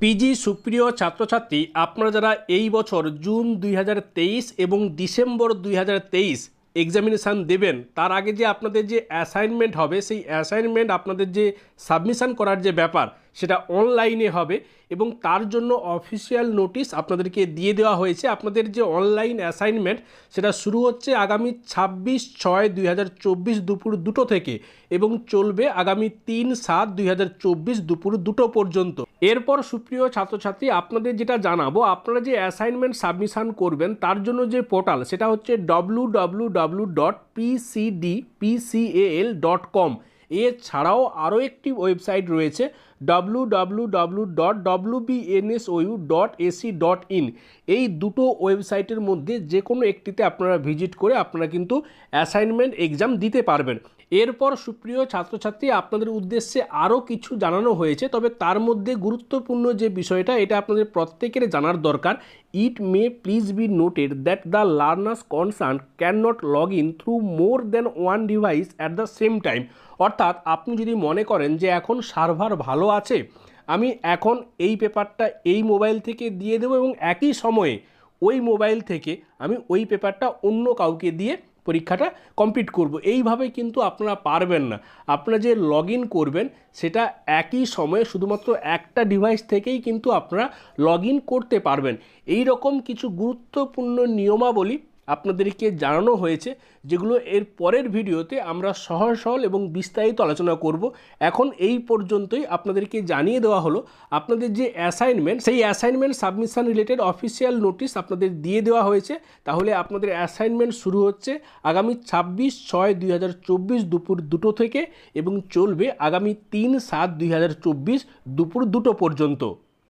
PG সুপ্রিয় ছাত্রছাত্রী, আপনারা যারা এই বছর জুন দুই হাজার তেইশ এবং ডিসেম্বর দুই এক্সামিনেশান দেবেন, তার আগে যে আপনাদের যে অ্যাসাইনমেন্ট হবে, সেই অ্যাসাইনমেন্ট আপনাদের যে সাবমিশান করার যে ব্যাপার সেটা অনলাইনে হবে এবং তার জন্য অফিসিয়াল নোটিশ আপনাদেরকে দিয়ে দেওয়া হয়েছে। আপনাদের যে অনলাইন অ্যাসাইনমেন্ট সেটা শুরু হচ্ছে আগামী ছাব্বিশ ছয় দুই দুপুর দুটো থেকে এবং চলবে আগামী তিন সাত দুই দুপুর দুটো পর্যন্ত। এরপর সুপ্রিয় ছাত্রছাত্রী, আপনাদের যেটা জানাব, আপনারা যে অ্যাসাইনমেন্ট সাবমিশন করবেন, তার জন্য যে পোর্টাল সেটা হচ্ছে W W dot PCD dot com এছাড়াও আরও একটি ওয়েবসাইট রয়েছে W dot dot AC dot in এই দুটো ওয়েবসাইটের মধ্যে যে কোনো একটিতে আপনারা ভিজিট করে আপনারা কিন্তু অ্যাসাইনমেন্ট এক্সাম দিতে পারবেন। এরপর সুপ্রিয় ছাত্রছাত্রী, আপনাদের উদ্দেশ্যে আরও কিছু জানানো হয়েছে, তবে তার মধ্যে গুরুত্বপূর্ণ যে বিষয়টা, এটা আপনাদের প্রত্যেকের জানার দরকার। It may please be noted that the learners concern can not log in through more than one device at the same time. অর্থাৎ আপনি যদি মনে করেন যে এখন সার্ভার ভালো আছে, আমি এখন এই পেপারটা এই মোবাইল থেকে দিয়ে দেবো এবং একই সময়ে ওই মোবাইল থেকে আমি ওই পেপারটা অন্য কাউকে দিয়ে পরীক্ষাটা কমপ্লিট করব। এইভাবে কিন্তু আপনারা পারবেন না। আপনারা যে লগ করবেন, সেটা একই সময়ে শুধুমাত্র একটা ডিভাইস থেকেই কিন্তু আপনারা লগ করতে পারবেন। এই রকম কিছু গুরুত্বপূর্ণ নিয়মাবলী আপনাদেরকে জানানো হয়েছে যেগুলো এর পরের ভিডিওতে আমরা সহজ, সরল এবং বিস্তারিত আলোচনা করব। এখন এই পর্যন্তই আপনাদেরকে জানিয়ে দেওয়া হলো, আপনাদের যে অ্যাসাইনমেন্ট সেই assignment submission related official notice আপনাদের দিয়ে দেওয়া হয়েছে। তাহলে আপনাদের অ্যাসাইনমেন্ট শুরু হচ্ছে আগামী ছাব্বিশ ছয় দুই দুপুর দুটো থেকে এবং চলবে আগামী তিন সাত দুই দুপুর দুটো পর্যন্ত।